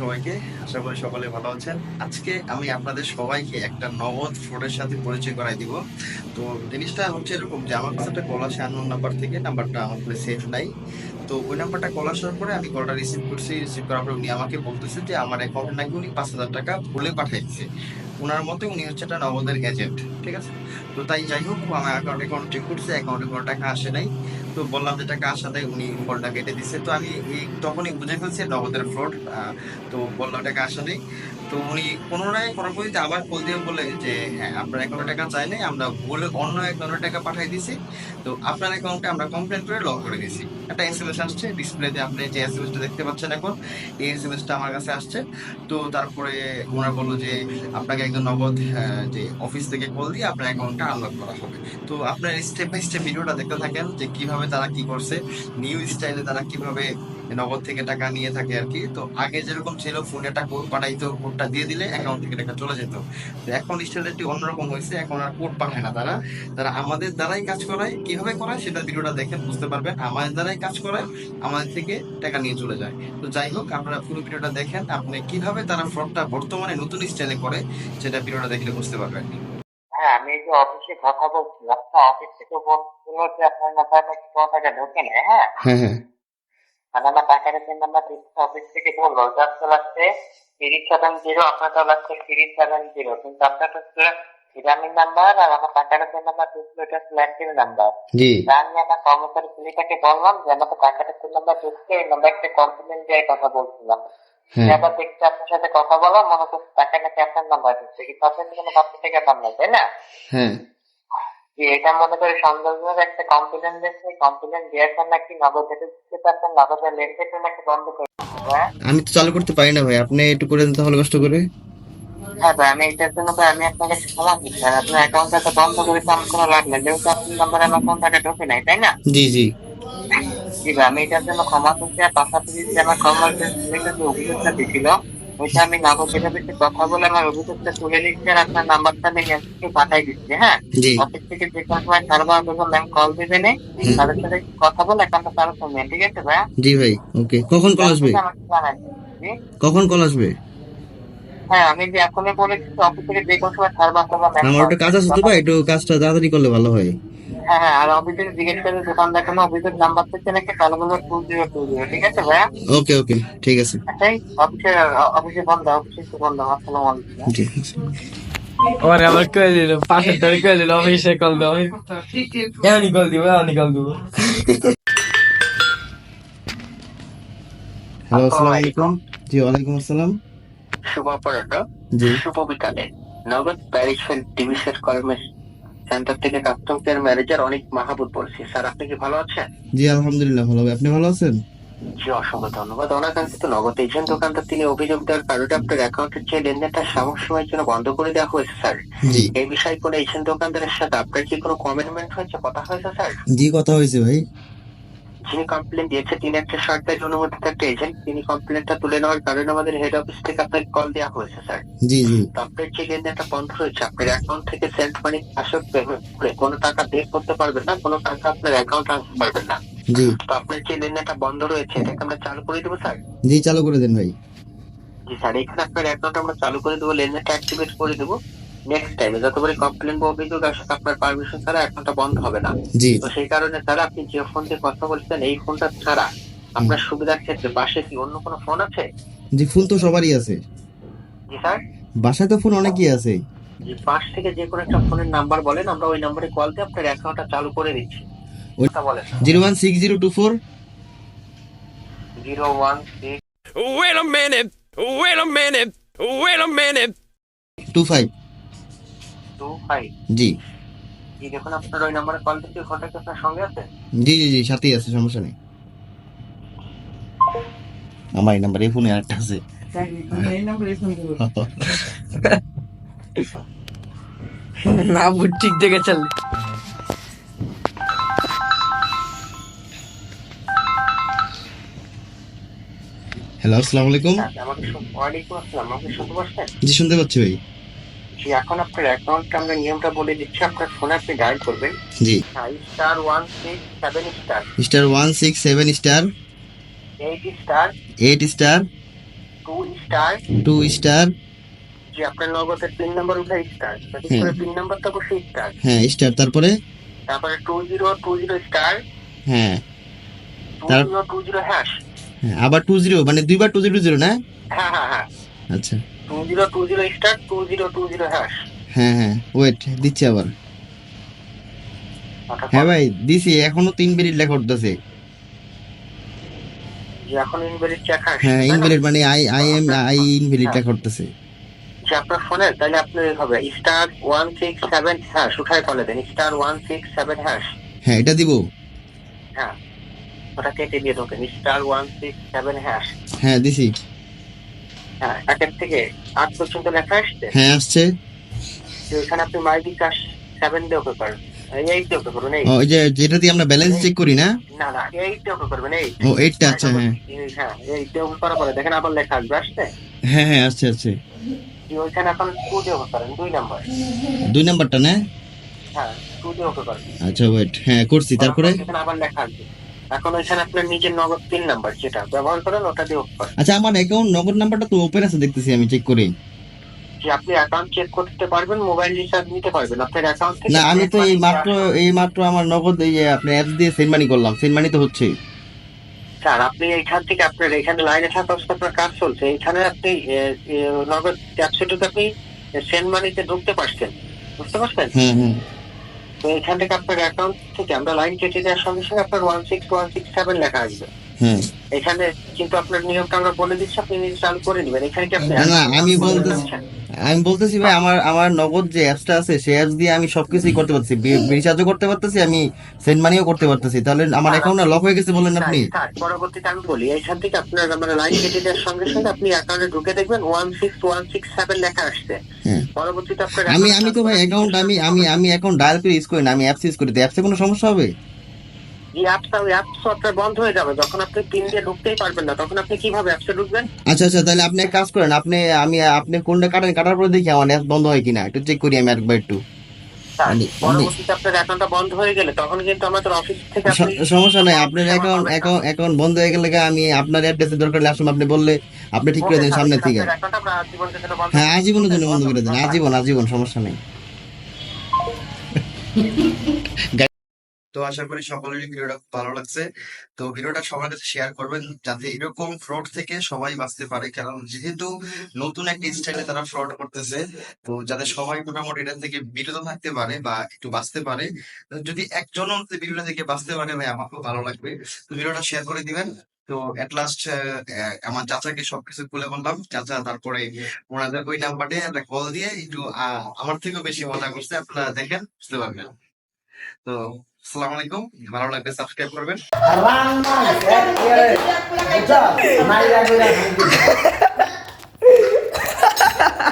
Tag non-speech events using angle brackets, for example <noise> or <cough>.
সবাইকে। আশা করি সকলে ভালো আছেন। আজকে আমি আপনাদের সবাইকে একটা নগদ সাথে পরিচয় তো জিনিসটা হচ্ছে এরকম যে আমার কাছে একটা কল আসে নাম্বার থেকে নাম্বারটা আমার সেভ নাই। তো ওই নাম্বারটা কল আসার পরে আমি কলটা রিসিভ করছি রিসিভ করার পরে উনি আমাকে বলতেছে যে আমার অ্যাকাউন্ট নাকি উনি পাঁচ হাজার টাকা ভুলে পাঠাইছে। ওনার মতে উনি হচ্ছে একটা নগদের এজেন্ট ঠিক আছে? তো তাই যাই হোক, আমার অ্যাকাউন্টে কোনো চেক করছে অ্যাকাউন্টে কোনো টাকা আসে নাই। তো বললাম যে টাকা আসাতে উনি কলটা কেটে দিচ্ছে তো আমি এই তখনই বুঝে ফেলছি নগদের ফ্রড তো বললাম টাকা আসা নেই। তো উনি পুনরায় পরবর্তীতে আবার কল দিয়ে বলে যে হ্যাঁ আপনার অ্যাকাউন্টে টাকা চাই নাই, আমরা বলে অন্য অ্যাকাউন্টে টাকা পাঠিয়ে দিছি। তো আপনার অ্যাকাউন্টে আমরা কমপ্লেন করে লক করে দিয়েছি। একটা এস এম আসছে ডিসপ্লেতে আপনি যে এস এম দেখতে পাচ্ছেন এখন, এই এস এম আমার কাছে আসছে। তো তারপরে ওনারা বলল যে, আপনাকে একদম নগদ যে অফিস থেকে কল দিয়ে আপনার অ্যাকাউন্টটা আনলক করা হবে। তো আপনার স্টেপ বাই স্টেপ ভিডিওটা দেখতে থাকেন যে কীভাবে তারা কি করছে নিউ স্টাইলে তারা কীভাবে নগদ থেকে টাকা নিয়ে থাকে আর কি তো আগে যেরকম ছিল ফোনে একটা কোড পাঠাইতো কোডটা দিয়ে দিলে অ্যাকাউন্ট থেকে টাকা চলে যেত এখন স্টাইলটি অন্যরকম হয়েছে এখন আর কোড পাঠায় না তারা তারা আমাদের দ্বারাই কাজ করায় কীভাবে করায় সেটা ভিডিওটা দেখে বুঝতে পারবেন আমাদের দ্বারাই কাজ করায় আমাদের থেকে টাকা নিয়ে চলে যায় তো যাই হোক আপনারা পুরো ভিডিওটা দেখেন আপনি কীভাবে তারা ফ্রডটা বর্তমানে নতুন স্টাইলে করে সেটা ভিডিওটা দেখলে বুঝতে পারবেন হ্যাঁ আমি অফিসে কথা অফিস থেকে বলছিল যে আপনার টাকা ঢোকে না হ্যাঁ হ্যাঁ হ্যাঁ মানে আমার টাকাটা তিন নাম্বার অফিস থেকে বলল যার তো তিরিশ সেভেন জিরো আপনার তো লাগছে তিরিশ সেভেন জিরো। কিন্তু আপনার হচ্ছে গ্রামীণ নাম্বার আর আমার টাকাটা তিন নাম্বার দিচ্ছিল এটা স্ল্যান্ডের নাম্বার জি। তা আমি আমার কর্মচারী ছেলেটাকে বললাম যে আমাকে টাকাটা তিন নাম্বার দিচ্ছে এই নাম্বারটা কমপ্লেন দিয়ে কথা বলছিলাম। আবার দেখছি আপনার সাথে কথা বলা মনে করছে টাকা নাকি আপনার নাম্বার দিচ্ছে কিন্তু আপনার তো কোনো বাচ্চা থেকে পান না তাই না? যে এটা মনে করে সন্দেহজনক একটা কমপ্লেন দিয়েছে কমপ্লেন দেওয়ার পর নাকি নগদ যেতে দিচ্ছে তারপর নগদের লেনদেনটা নাকি বন্ধ করে হ্যাঁ? আমি তো চালু করতে পারি না ভাই আপনি একটু করে দিন তাহলে কষ্ট করে। হ্যাঁ ভাই আমি এটার জন্য ভাই আমি আপনাকে ক্ষমা আর আপনার অ্যাকাউন্টটা তো বন্ধ করে তো আমার কোনো লাভ নেই যেহেতু আপনার নাম্বারে আমার কোনো টাকা ঢোকে নাই তাই না? জি জি। জি ভাই আমি এটার জন্য ক্ষমা করছি আর পাশাপাশি যে আমার কর্মচারী অভিযোগটা দিছিল ওইটা আমি যেতে কথা বলে আমার অভিযোগটা তুলে নিচ্ছি আর আপনার নাম্বারটা নিয়ে পাঠাই দিচ্ছি হ্যাঁ? অফিস থেকে যে কোনো সময় সার্ভার ম্যাম কল দিবে নে তাদের সাথে কথা বলে একান্ত তারা শুনবেন ঠিক আছে ভাইয়া? জি ভাই ওকে। কখন কল আসবে? কখন কল আসবে? হ্যাঁ আমি যে এখনই বলেছি অফিস থেকে যে কোনো সময় সার্ভার ম্যাম আমার একটা কাজ আছে তো ভাই একটু কাজটা তাড়াতাড়ি করলে ভালো হয়। হ্যাঁ হ্যাঁ আর অফিসে জিজ্ঞেস করে দোকানদার কোনো অফিসের নাম্বার থেকে নাকি কালো কালো টু জিরো টু জিরো ঠিক আছে ভাইয়া? ওকে ওকে ঠিক আছে। অফিসে অফিসে বন্ধ অফিসে বন্ধ আসসালামু আলাইকুম। জি। ওরে আমার কয়ে দিল পাশের ধরে কয়ে দিল অফিসে কল দাও। এমনি কল দিব এমনি কল দিব। হ্যালো আসসালামু আলাইকুম। জি ওয়ালাইকুম আসসালাম। শুভ অপরাহ্ন। জি। শুভ বিকালে। নগদ প্যারিসের ডিভিশন কর্মের সেন্টার থেকে কাস্টম কেয়ার ম্যানেজার অনেক মাহবুব বলছি। স্যার আপনি কি ভালো আছেন? জি আলহামদুলিল্লাহ ভালো। আপনি ভালো আছেন? জি অসংখ্য ধন্যবাদ। অনাকাঙ্ক্ষিত নগদ এজেন্ট দোকানদার তিনি অভিযোগ দেওয়ার কারণে আপনার অ্যাকাউন্টের যে লেনদেনটা সময়ের জন্য বন্ধ করে দেওয়া হয়েছে স্যার। এই বিষয়ে কোনো এজেন্ট দোকানদারের সাথে আপনার কি কোনো কমিটমেন্ট হয়েছে? কথা হয়েছে স্যার? জি কথা হয়েছে ভাই। যিনি কমপ্লেন দিয়েছে তিনি একটা সরকারি অনুমোদিত একটা এজেন্ট তিনি কমপ্লেনটা তুলে নেওয়ার কারণে আমাদের হেড অফিস থেকে আপনাকে কল দেওয়া হয়েছে স্যার জি জি। আপনার যে লেনদেনটা বন্ধ হয়েছে আপনার অ্যাকাউন্ট থেকে সেন্ট মানি করে কোনো টাকা বের করতে পারবেন না কোনো টাকা আপনার অ্যাকাউন্ট আনতে পারবেন না। জি। তো আপনার যে লেনদেনটা বন্ধ রয়েছে এটাকে আমরা চালু করে দেবো স্যার জি চালু করে দেন ভাই। জি স্যার এখানে আপনার অ্যাকাউন্ট আমরা চালু করে দেবো লেনদেনটা অ্যাক্টিভেট করে দেবো। নেক্সট টাইমে যতবারই কমপ্লেন বা অভিযোগ আসুক আপনার পারমিশন ছাড়া অ্যাকাউন্টটা বন্ধ হবে না। জি। তো সেই কারণে স্যার আপনি যে ফোন দিয়ে কথা বলছেন এই ফোনটা ছাড়া আপনার সুবিধার ক্ষেত্রে পাশে কি অন্য কোনো ফোন আছে? জি ফোন তো সবারই আছে। জি স্যার বাসায় তো ফোন অনেকই আছে। জি পাশ থেকে যে কোনো একটা ফোনের নাম্বার বলেন আমরা ওই নাম্বারে কল দিয়ে আপনার অ্যাকাউন্টটা চালু করে দিচ্ছি। কথা বলেন। Zero one six zero two four. Zero one six Wait a minute. Wait a minute. Wait a minute. Two five. Two five জি। জি দেখুন আপনার ওই নাম্বারে কল দিচ্ছি আপনার সঙ্গে আছে? জি জি জি সাথেই আছে সমস্যা নেই। আমার এই নাম্বার ফোনে আরেকটা আছে। <laughs> না বুট ঠিক দেখে চল হ্যালো আসসালামু আলাইকুম। হ্যাঁ, আমাকে ওয়ালাইকুম আসসালাম আমাকে শুনতে পাচ্ছেন? জি শুনতে পাচ্ছি ভাই। জি এখন আপনার অ্যাকাউন্টটা আমরা নিয়মটা বলে দিচ্ছি আপনার ফোনে আপনি ডায়াল করবেন। জি। Star one six seven star star one six seven star eight star eight star star two star যে আপনার নগদের পিন নাম্বার উঠে স্টার নাম্বারটা স্টার হ্যাঁ স্টার তারপরে? তারপরে two zero two zero star হ্যাঁ। Two zero two zero hash হ্যাঁ, আবার টু জিরো মানে দুইবার টু জিরো জিরো না? হ্যাঁ হ্যাঁ হ্যাঁ। আচ্ছা। Two zero two zero star two zero two zero hash হ্যাঁ হ্যাঁ। ওয়েট দিচ্ছি আবার। হ্যাঁ ভাই দিছি এখনও তিন মিনিট লেখা উঠতেছে। এখন ইনভ্যালিড চেক হ্যাঁ ইনভ্যালিড মানে I I M I invalid লেখা উঠতেছে। যে আপনার ফোনে তাহলে আপনি হবে star one six seven hash উঠায় দেন star one six seven hash হ্যাঁ এটা দিব। হ্যাঁ ওটা কেটে দিয়ে ঢোকেন star one six seven hash হ্যাঁ দিছি। একের থেকে আট পর্যন্ত লেখা আসছে। হ্যাঁ আসছে। তো এখানে আপনি মাই বিকাশ সেভেন দিয়ে ওকে করেন। ওই যে যেটা দিয়ে আমরা ব্যালেন্স চেক করি না? না না এইট দিয়ে ওকে করবেন এই ও এইটটা আচ্ছা হ্যাঁ। হ্যাঁ এইট দিয়ে ওকে করার পরে দেখেন আবার লেখা আসবে আসছে? হ্যাঁ হ্যাঁ আসছে আসছে। ওইখানে এখন টু দিয়ে ওকে করেন দুই নাম্বার দুই নাম্বারটা না? হ্যাঁ টু দিয়ে ওকে করেন। আচ্ছা ওয়েট হ্যাঁ করছি তারপরে? আবার লেখা আসবে। এখন ওইখানে আপনার নিজের নগদ তিন নাম্বার যেটা ব্যবহার করেন ওটা দিয়ে আচ্ছা আমার অ্যাকাউন্ট নগদ নাম্বারটা তো ওপেন আছে দেখতেছি আমি চেক করি। যে আপনি অ্যাকাউন্ট চেক করতে পারবেন মোবাইল রিচার্জ নিতে পারবেন। আপনার অ্যাকাউন্ট থেকে না আমি তো এই মাত্র এই মাত্র আমার নগদ এই আপনি অ্যাপস দিয়ে সেন্ড মানি করলাম। সেন্ড মানি তো হচ্ছে। স্যার আপনি এইখান থেকে আপনার এখানে লাইনে থাকা অবস্থা আপনার কাজ চলছে। এইখানে আপনি নগদ অ্যাপসেটুতে আপনি সেন্ড মানিতে ঢুকতে পারছেন। বুঝতে পারছেন? হ্যাঁ হ্যাঁ তো এখান থেকে আপনার অ্যাকাউন্ট থেকে আমরা লাইন কেটে দেওয়ার সঙ্গে সঙ্গে আপনার one six one six seven লেখা আসবে। এখানে কিন্তু আপনার নিয়মটা আমরা বলে দিচ্ছি আপনি নিজে চালু করে নেবেন। এখানে কি আপনি না, আমি বলতেছি- আমি বলতেছি ভাই আমার আমার নগদ যে অ্যাপসটা আছে সেই অ্যাপস দিয়ে আমি সবকিছুই করতে পারতেছি। রিচার্জও করতে পারতেছি আমি সেন্ড মানিও করতে পারতেছি। তাহলে আমার অ্যাকাউন্ট লক হয়ে গেছে বললেন আপনি? পরবর্তীতে আমি বলি এইখান থেকে আপনার আমরা লাইন কেটে দেওয়ার সঙ্গে সঙ্গে আপনি অ্যাকাউন্টে ঢুকে দেখবেন one six one six seven লেখা আসছে। পরবর্তীতে আপনার আমি আমি তো ভাই অ্যাকাউন্ট আমি আমি আমি অ্যাকাউন্ট ডায়াল করে ইউজ করি না আমি অ্যাপস ইউজ করি। অ্যাপসে কোনো সমস্যা হবে? অ্যাপসটা ওই অ্যাপস আপনার বন্ধ হয়ে যাবে যখন আপনি পিন দিয়ে ঢুকতেই পারবেন না তখন আপনি কীভাবে অ্যাপসে ঢুকবেন? আচ্ছা আচ্ছা তাহলে আপনি কাজ করেন আপনি আমি আপনি কোনটা কাটেন কাটার পরে দেখি আমার অ্যাপ বন্ধ হয় কিনা একটু চেক করি আমি একবার একটু। স্যার, পরবর্তীতে আপনার অ্যাকাউন্টটা বন্ধ হয়ে গেলে তখন কিন্তু আমাদের অফিস থেকে সমস্যা নাই আপনার অ্যাকাউন্ট অ্যাকাউন্ট অ্যাকাউন্ট বন্ধ হয়ে গেলে আমি আপনার দরকার হলে আসুন আপনি বললে আপনি ঠিক করে দেন সামনে থেকে হ্যাঁ আজীবনের জন্য বন্ধ করে দেন। আজীবন আজীবন সমস্যা নেই। <laughs> তো আশা করি সকলেরই ভিডিওটা ভালো লাগছে। তো ভিডিওটা সবার কাছে শেয়ার করবেন যাতে এরকম ফ্রড থেকে সবাই বাঁচতে পারে। কারণ যেহেতু নতুন একটা স্টাইলে তারা ফ্রড করতেছে, তো যাতে সবাই মোটামুটি এটা থেকে বিরত থাকতে পারে বা একটু বাঁচতে পারে যদি একজন ভিডিওটা থেকে বাঁচতে পারে, ভাই, আমাকেও ভালো লাগবে। তো ভিডিওটা শেয়ার করে দিবেন। তো এট লাস্ট আমার চাচাকে সবকিছু খুলে বললাম। চাচা তারপরে ওনাদের ওই নাম্বারে একটা কল দিয়ে একটু আমার থেকেও বেশি মজা করছে। আপনারা দেখেন, বুঝতে পারবেন। তো আসসালামু আলাইকুম। ভালো লাগবে সাবস্ক্রাইব করবেন। <laughs> <laughs>